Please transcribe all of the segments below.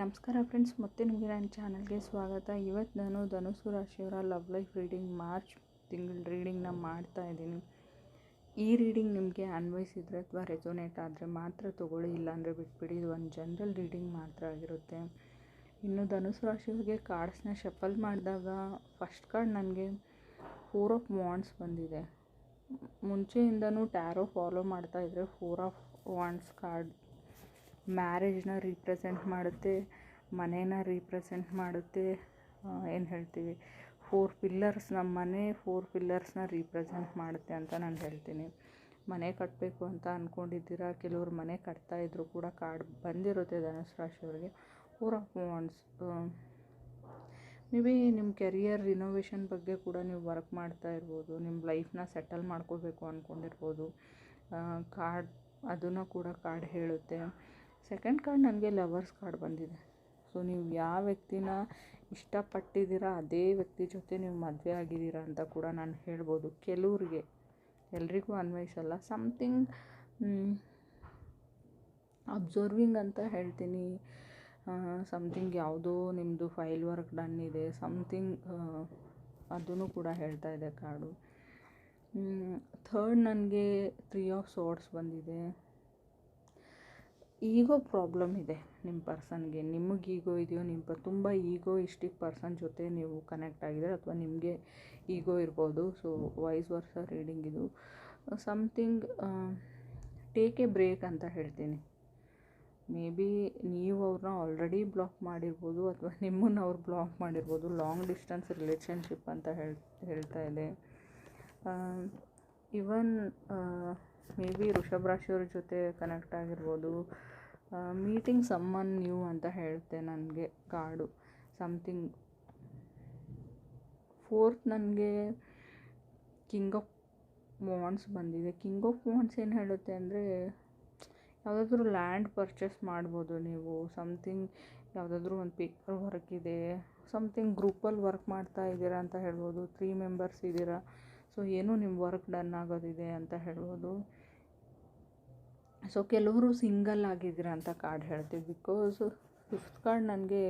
ನಮಸ್ಕಾರ ಫ್ರೆಂಡ್ಸ್, ಮತ್ತೆ ನಿಮಗೆ ನನ್ನ ಚಾನಲ್ಗೆ ಸ್ವಾಗತ. ಇವತ್ತು ನಾನು ಧನುಸು ರಾಶಿಯವರ ಲವ್ ಲೈಫ್ ರೀಡಿಂಗ್ ಮಾರ್ಚ್ ತಿಂಗಳ ರೀಡಿಂಗ್ನ ಮಾಡ್ತಾ ಇದ್ದೀನಿ. ಈ ರೀಡಿಂಗ್ ನಿಮಗೆ ಅನ್ವಯಿಸಿದರೆ ಅಥವಾ ರೆಸೋನೇಟ್ ಆದರೆ ಮಾತ್ರ ತೊಗೊಳ್ಳಿ, ಇಲ್ಲಾಂದರೆ ಬಿಟ್ಬಿಡಿ. ಇದು ಒಂದು ಜನರಲ್ ರೀಡಿಂಗ್ ಮಾತ್ರ ಆಗಿರುತ್ತೆ. ಇನ್ನು ಧನುಸು ರಾಶಿಯವರಿಗೆ ಕಾರ್ಡ್ಸ್ನ ಶಫಲ್ ಮಾಡಿದಾಗ ಫಸ್ಟ್ ಕಾರ್ಡ್ ನನಗೆ ಫೋರ್ ಆಫ್ ವಾಂಡ್ಸ್ ಬಂದಿದೆ. ಮುಂಚೆಯಿಂದನೂ ಟ್ಯಾರೋ ಫಾಲೋ ಮಾಡ್ತಾ ಇದ್ದರೆ ಫೋರ್ ಆಫ್ ವಾಂಡ್ಸ್ ಕಾರ್ಡ್ ಮ್ಯಾರೇಜ್ನ ರೀಪ್ರೆಸೆಂಟ್ ಮಾಡುತ್ತೆ ಮನೇನ ರೀಪ್ರೆಸೆಂಟ್ ಮಾಡುತ್ತೆ ಏನು ಹೇಳ್ತೀವಿ? ಫೋರ್ ಪಿಲ್ಲರ್ಸ್ ನಮ್ಮ ಮನೆ ಫೋರ್ ಪಿಲ್ಲರ್ಸ್ನ ರೀಪ್ರೆಸೆಂಟ್ ಮಾಡುತ್ತೆ ಅಂತ ನಾನು ಹೇಳ್ತೀನಿ. ಮನೆ ಕಟ್ಟಬೇಕು ಅಂತ ಅಂದ್ಕೊಂಡಿದ್ದೀರಾ ಕೆಲವರು ಮನೆ ಕಟ್ತಾ ಇದ್ದರೂ ಕೂಡ ಕಾರ್ಡ್ ಬಂದಿರುತ್ತೆ ಧನುಸು ರಾಶಿಯವರಿಗೆ. Four of wands may be ನಿಮ್ಮ ಕೆರಿಯರ್ ರಿನೋವೇಷನ್ ಬಗ್ಗೆ ಕೂಡ ನೀವು ವರ್ಕ್ ಮಾಡ್ತಾ ಇರ್ಬೋದು ನಿಮ್ಮ ಲೈಫ್ನ ಸೆಟಲ್ ಮಾಡ್ಕೋಬೇಕು ಅಂದ್ಕೊಂಡಿರ್ಬೋದು ಕಾರ್ಡ್ ಅದನ್ನು ಕೂಡ ಕಾರ್ಡ್ ಹೇಳುತ್ತೆ. ಸೆಕೆಂಡ್ ಕಾರ್ಡ್ ನನಗೆ ಲವರ್ಸ್ ಕಾರ್ಡ್ ಬಂದಿದೆ. ಸೊ ನೀವು ಯಾವ ವ್ಯಕ್ತಿನ ಇಷ್ಟಪಟ್ಟಿದ್ದೀರಾ, ಅದೇ ವ್ಯಕ್ತಿ ಜೊತೆ ನೀವು ಮದುವೆ ಆಗಿದ್ದೀರಾ ಅಂತ ಕೂಡ ನಾನು ಹೇಳ್ಬೋದು. ಕೆಲವ್ರಿಗೆ, ಎಲ್ರಿಗೂ ಅನ್ವಯಿಸಲ್ಲ. ಸಮ್ಥಿಂಗ್ ಅಬ್ಸರ್ವಿಂಗ್ ಅಂತ ಹೇಳ್ತೀನಿ. ಸಮ್ಥಿಂಗ್ ಯಾವುದೋ ನಿಮ್ಮದು ಫೈಲ್ ವರ್ಕ್ ಡನ್ ಇದೆ. ಸಮ್ಥಿಂಗ್ ಅದನ್ನು ಕೂಡ ಹೇಳ್ತಾ ಇದೆ ಕಾರ್ಡು ಥರ್ಡ್ ನನಗೆ ತ್ರೀ ಆಫ್ ಸೋರ್ಟ್ಸ್ ಬಂದಿದೆ. ಈಗೋ ಪ್ರಾಬ್ಲಮ್ ಇದೆ ನಿಮ್ಮ ಪರ್ಸನ್ಗೆ. ನಿಮಗೆ ಈಗೋ ಇದೆಯೋ, ನಿಮ್ಮ ತುಂಬ ಈಗೋ ಇಷ್ಟಿಕ್ ಪರ್ಸನ್ ಜೊತೆ ನೀವು ಕನೆಕ್ಟ್ ಆಗಿದ್ರೆ ಅಥವಾ ನಿಮಗೆ ಈಗೋ ಇರ್ಬೋದು. ಸೊ, ವೈಸ್ ವರ್ಸ ರೀಡಿಂಗ್ ಇದು. ಸಮಥಿಂಗ್ ಟೇಕ್ ಎ ಬ್ರೇಕ್ ಅಂತ ಹೇಳ್ತೀನಿ. ಮೇ ಬಿ ನೀವು ಅವ್ರನ್ನ ಆಲ್ರೆಡಿ ಬ್ಲಾಕ್ ಮಾಡಿರ್ಬೋದು ಅಥವಾ ನಿಮ್ಮನ್ನು ಅವ್ರು ಬ್ಲಾಕ್ ಮಾಡಿರ್ಬೋದು. ಲಾಂಗ್ ಡಿಸ್ಟೆನ್ಸ್ ರಿಲೇಷನ್ಶಿಪ್ ಅಂತ ಹೇಳ್, ಹೇಳ್ತಾ ಇದೆ. ಇವನ್ ಮೇ ಬಿ ವೃಷಭ ರಾಶಿಯವ್ರ ಜೊತೆ ಕನೆಕ್ಟ್ ಆಗಿರ್ಬೋದು. ಮೀಟಿಂಗ್ ಸಮ್ಮನ್ ನ್ಯೂ ಅಂತ ಹೇಳುತ್ತೆ ನನಗೆ ಕಾರ್ಡು ಸಮಥಿಂಗ್ ಫೋರ್ತ್ ನನಗೆ ಕಿಂಗ್ ಆಫ್ ವಾಂಡ್ಸ್ ಬಂದಿದೆ. ಕಿಂಗ್ ಆಫ್ ವಾಂಡ್ಸ್ ಏನು ಹೇಳುತ್ತೆ ಅಂದರೆ, ಯಾವುದಾದ್ರೂ ಲ್ಯಾಂಡ್ ಪರ್ಚೇಸ್ ಮಾಡ್ಬೋದು ನೀವು. ಸಮಥಿಂಗ್ ಯಾವುದಾದ್ರೂ ಒಂದು ಪೇಪರ್ ವರ್ಕ್ ಇದೆ. ಸಮಥಿಂಗ್ ಗ್ರೂಪಲ್ಲಿ ವರ್ಕ್ ಮಾಡ್ತಾ ಇದ್ದೀರಾ ಅಂತ ಹೇಳ್ಬೋದು. ತ್ರೀ ಮೆಂಬರ್ಸ್ ಇದ್ದೀರಾ. ಸೊ ಏನೂ ನಿಮ್ಮ ವರ್ಕ್ ಡನ್ ಆಗೋದಿದೆ ಅಂತ ಹೇಳ್ಬೋದು. ಸೊ ಕೆಲವರು ಸಿಂಗಲ್ ಆಗಿದ್ದೀರ ಅಂತ ಕಾರ್ಡ್ ಹೇಳ್ತೀವಿ ಬಿಕಾಸ್ ಫಿಫ್ತ್ ಕಾರ್ಡ್ ನನಗೆ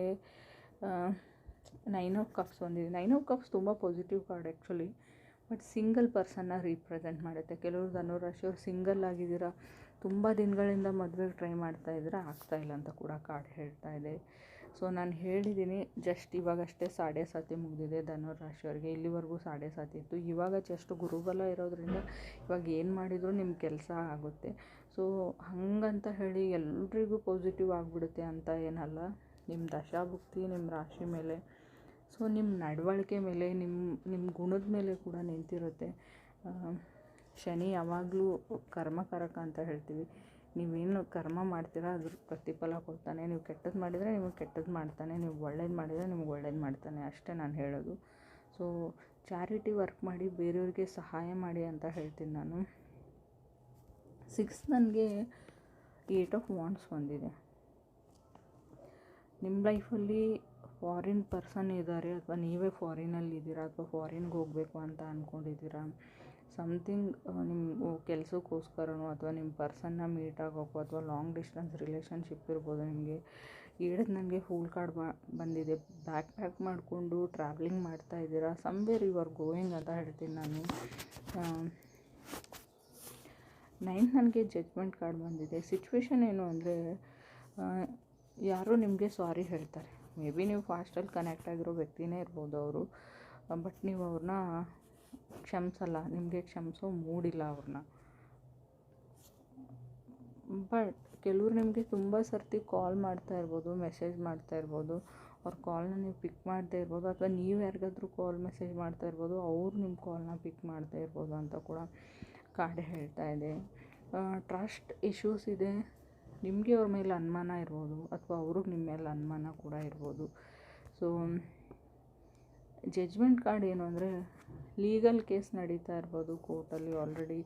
ನೈನ್ ಆಫ್ ಕಪ್ಸ್ ಬಂದಿದೆ ನೈನ್ ಆಫ್ ಕಪ್ಸ್ ತುಂಬ positive card actually but single ಪರ್ಸನ್ನ represent ಮಾಡುತ್ತೆ. ಕೆಲವರು ಧನುರಾಶಿಯವ್ರು ಸಿಂಗಲ್ ಆಗಿದ್ದೀರ, ತುಂಬ ದಿನಗಳಿಂದ ಮದುವೆಗೆ ಟ್ರೈ ಮಾಡ್ತಾ ಇದ್ದೀರಾ ಆಗ್ತಾಯಿಲ್ಲ ಅಂತ ಕೂಡ ಕಾರ್ಡ್ ಹೇಳ್ತಾ ಇದೆ. ಸೊ ನಾನು ಹೇಳಿದ್ದೀನಿ ಜಸ್ಟ್ ಇವಾಗಷ್ಟೇ ಸಾಡೆ ಸಾತಿ ಮುಗಿದಿದೆ ಧನುರಾಶಿಯವ್ರಿಗೆ ಇಲ್ಲಿವರೆಗೂ ಸಾಡೆ ಸಾತಿ ಇತ್ತು. ಇವಾಗ ಜಸ್ಟ್ ಗುರುಬಲ ಇರೋದ್ರಿಂದ ಇವಾಗ ಏನು ಮಾಡಿದರೂ ನಿಮ್ಮ ಕೆಲಸ ಆಗುತ್ತೆ. ಸೊ ಹಾಗಂತ ಹೇಳಿ ಎಲ್ರಿಗೂ ಪಾಸಿಟಿವ್ ಆಗಿಬಿಡುತ್ತೆ ಅಂತ ಏನಲ್ಲ. ನಿಮ್ಮ ದಶಾಭುಕ್ತಿ ನಿಮ್ಮ ರಾಶಿ ಮೇಲೆ. ಸೊ ನಿಮ್ಮ ನಡವಳಿಕೆ ಮೇಲೆ ನಿಮ್ಮ ನಿಮ್ಮ ಗುಣದ ಮೇಲೆ ಕೂಡ ನಿಂತಿರುತ್ತೆ. ಶನಿ ಯಾವಾಗಲೂ ಕರ್ಮಕಾರಕ ಅಂತ ಹೇಳ್ತೀವಿ. ನೀವೇನು ಕರ್ಮ ಮಾಡ್ತೀರಾ, ಅದ್ರ ಪ್ರತಿಫಲ ಕೊಡ್ತಾನೆ. ನೀವು ಕೆಟ್ಟದ್ದು ಮಾಡಿದರೆ ನಿಮಗೆ ಕೆಟ್ಟದ್ದು ಮಾಡ್ತಾನೆ. ನೀವು ಒಳ್ಳೇದು ಮಾಡಿದರೆ ನಿಮ್ಗೆ ಒಳ್ಳೇದು ಮಾಡ್ತಾನೆ. ಅಷ್ಟೇ ನಾನು ಹೇಳೋದು. ಸೊ ಚಾರಿಟಿ ವರ್ಕ್ ಮಾಡಿ ಬೇರೆಯವ್ರಿಗೆ ಸಹಾಯ ಮಾಡಿ ಅಂತ ಹೇಳ್ತೀನಿ ನಾನು. ಸಿಕ್ಸ್ ನನಗೆ ಏಟ್ ಆಫ್ ವಾಂಡ್ಸ್ ಬಂದಿದೆ. ನಿಮ್ಮ ಲೈಫಲ್ಲಿ ಫಾರಿನ್ ಪರ್ಸನ್ ಇದ್ದಾರೆ ಅಥವಾ ನೀವೇ ಫಾರಿನಲ್ಲಿ ಇದ್ದೀರಾ ಅಥವಾ ಫಾರಿನ್ಗೆ ಹೋಗಬೇಕು ಅಂತ ಅಂದ್ಕೊಂಡಿದ್ದೀರಾ ಸಮಥಿಂಗ್ ನಿಮ್ಮ ಕೆಲಸಕ್ಕೋಸ್ಕರನೋ ಅಥವಾ ನಿಮ್ಮ ಪರ್ಸನ್ನ ಮೀಟ್ ಆಗೋಕ್ಕೋ ಅಥವಾ ಲಾಂಗ್ ಡಿಸ್ಟೆನ್ಸ್ ರಿಲೇಷನ್ಶಿಪ್ ಇರ್ಬೋದು ನಿಮಗೆ. ಹೇಳಿದ ನನಗೆ ಫೂಲ್ ಕಾರ್ಡ್ ಬಾ, ಬಂದಿದೆ. ಬ್ಯಾಕ್ ಪ್ಯಾಕ್ ಮಾಡಿಕೊಂಡು ಟ್ರಾವೆಲಿಂಗ್ ಮಾಡ್ತಾ ಇದ್ದೀರಾ? ಸಮ್ವೇರ್ ಯು ಆರ್ ಗೋಯಿಂಗ್ ಅಂತ ಹೇಳ್ತೀನಿ ನಾನು. ನೈನ್ ನನಗೆ ಜಜ್ಮೆಂಟ್ ಕಾರ್ಡ್ ಬಂದಿದೆ. ಸಿಚುವೇಶನ್ ಏನು ಅಂದರೆ ಯಾರೋ ನಿಮಗೆ ಸಾರಿ ಹೇಳ್ತಾರೆ. ಮೇ ಬಿ ನೀವು ಫಾಸ್ಟಲ್ಲಿ ಕನೆಕ್ಟ್ ಆಗಿರೋ ವ್ಯಕ್ತಿನೇ ಇರ್ಬೋದು ಅವರು, ಬಟ್ ನೀವು ಅವ್ರನ್ನ ಕ್ಷಮಿಸಲ್ಲ, ನಿಮಗೆ ಕ್ಷಮಿಸೋ ಮೂಡಿಲ್ಲ ಅವ್ರನ್ನ ಬಟ್ ಕೆಲವ್ರು ನಿಮಗೆ ತುಂಬ ಸರ್ತಿ ಕಾಲ್ ಮಾಡ್ತಾ ಇರ್ಬೋದು ಮೆಸೇಜ್ ಮಾಡ್ತಾ ಇರ್ಬೋದು. ಅವ್ರ ಕಾಲ್ನ ನೀವು ಪಿಕ್ ಮಾಡ್ತಾ ಇರ್ಬೋದು, ಅಥವಾ ನೀವು ಯಾರಿಗಾದ್ರೂ ಕಾಲ್ ಮೆಸೇಜ್ ಮಾಡ್ತಾ ಇರ್ಬೋದು, ಅವ್ರು ನಿಮ್ಮ ಕಾಲ್ನ ಪಿಕ್ ಮಾಡ್ತಾ ಇರ್ಬೋದು ಅಂತ ಕೂಡ ಕಾರ್ಡ್ ಹೇಳ್ತಾ ಇದೆ. ಟ್ರಸ್ಟ್ ಇಶ್ಯೂಸ್ ಇದೆ. ನಿಮಗೆ ಅವ್ರ ಮೇಲೆ ಅನುಮಾನ ಇರ್ಬೋದು ಅಥವಾ ಅವ್ರಿಗೆ ನಿಮ್ಮ ಮೇಲೆ ಅನುಮಾನ ಕೂಡ ಇರ್ಬೋದು. ಸೊ ಜಜ್ಮೆಂಟ್ ಕಾರ್ಡ್ ಏನು ಅಂದರೆ ಲೀಗಲ್ ಕೇಸ್ ನಡೀತಾ ಇರ್ಬೋದು. ಕೋರ್ಟಲ್ಲಿ ಆಲ್ರೆಡಿ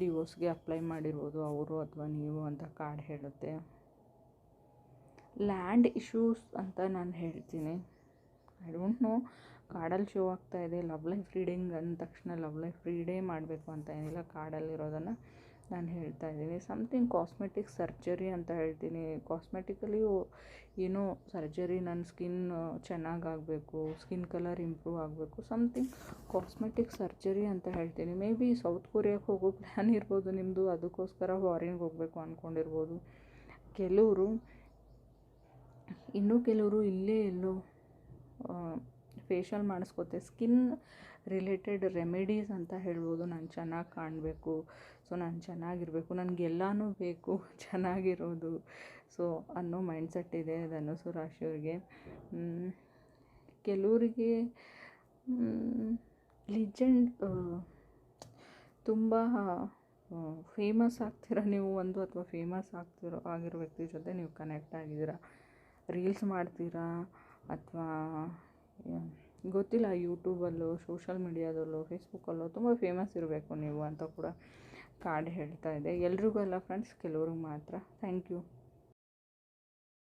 ಡಿವೋರ್ಸ್ಗೆ ಅಪ್ಲೈ ಮಾಡಿರ್ಬೋದು. ಅವರು ಅಥವಾ ನೀವು ಅಂತ ಕಾರ್ಡ್ ಹೇಳುತ್ತೆ. ಲ್ಯಾಂಡ್ ಇಶ್ಯೂಸ್ ಅಂತ ನಾನು ಹೇಳ್ತೀನಿ. ಐ ಡೋಂಟ್ ನೋ ಕಾರ್ಡಲ್ಲಿ ಶೋ ಆಗ್ತಾ ಇದೆ. ಲವ್ ಲೈಫ್ ರೀಡಿಂಗ್ ಅಂದ ತಕ್ಷಣ ಲವ್ ಲೈಫ್ ರೀಡೇ ಮಾಡಬೇಕು ಅಂತ ಏನಿಲ್ಲ. ಕಾರ್ಡಲ್ಲಿರೋದನ್ನು ನಾನು ಹೇಳ್ತಾ ಇದ್ದೀನಿ. ಸಮ್ಥಿಂಗ್ ಕಾಸ್ಮೆಟಿಕ್ ಸರ್ಜರಿ ಅಂತ ಹೇಳ್ತೀನಿ. ಕಾಸ್ಮೆಟಿಕಲಿ ಏನೋ ಸರ್ಜರಿ ನನ್ನ ಸ್ಕಿನ್ ಚೆನ್ನಾಗಾಗಬೇಕು ಸ್ಕಿನ್ ಕಲರ್ ಇಂಪ್ರೂವ್ ಆಗಬೇಕು ಸಮ್ಥಿಂಗ್ ಕಾಸ್ಮೆಟಿಕ್ ಸರ್ಜರಿ ಅಂತ ಹೇಳ್ತೀನಿ. ಮೇ ಬಿ ಸೌತ್ ಕೊರಿಯಾಕ್ಕೆ ಹೋಗೋ ಪ್ಲ್ಯಾನ್ ಇರ್ಬೋದು ನಿಮ್ಮದು ಅದಕ್ಕೋಸ್ಕರ ಫಾರಿನ್ಗೆ ಹೋಗಬೇಕು ಅಂದ್ಕೊಂಡಿರ್ಬೋದು ಕೆಲವರು, ಇನ್ನೂ ಕೆಲವರು ಇಲ್ಲೇ ಎಲ್ಲೋ ಫೇಶಿಯಲ್ ಮಾಡಿಸ್ಕೋತೆ. ಸ್ಕಿನ್ ರಿಲೇಟೆಡ್ ರೆಮಿಡೀಸ್ ಅಂತ ಹೇಳ್ಬೋದು. ನಾನು ಚೆನ್ನಾಗಿ ಕಾಣಬೇಕು. ಸೊ ನಾನು ಚೆನ್ನಾಗಿರಬೇಕು. ನನಗೆಲ್ಲನೂ ಬೇಕು. ಚೆನ್ನಾಗಿರೋದು. ಸೊ ಅನ್ನೋ ಮೈಂಡ್ಸೆಟ್ ಇದೆ ಧನುಸು ರಾಶಿಯವ್ರಿಗೆ. ಕೆಲವರಿಗೆ ಲಿಜೆಂಡ್ ತುಂಬ ಫೇಮಸ್ ಆಗ್ತೀರ ನೀವು? ಒಂದು ಅಥವಾ ಫೇಮಸ್ ಆಗ್ತಿರೋ, ಆಗಿರೋ ವ್ಯಕ್ತಿ ಜೊತೆ ನೀವು ಕನೆಕ್ಟ್ ಆಗಿದ್ದೀರಾ? ರೀಲ್ಸ್ ಮಾಡ್ತೀರಾ? ಅಥವಾ ಗೊತ್ತಿಲ್ಲ ಯೂಟ್ಯೂಬಲ್ಲೋ ಸೋಷಲ್ ಮೀಡಿಯಾದಲ್ಲೋ ಫೇಸ್ಬುಕ್ಕಲ್ಲೋ ತುಂಬ ಫೇಮಸ್ ಇರಬೇಕು ನೀವು ಅಂತ ಕೂಡ ಕಾರ್ಡ್ ಹೇಳ್ತಾ ಇದೆ. ಎಲ್ರಿಗೂ ಅಲ್ಲ ಫ್ರೆಂಡ್ಸ್ ಕೆಲವ್ರಿಗೆ ಮಾತ್ರ. Thank you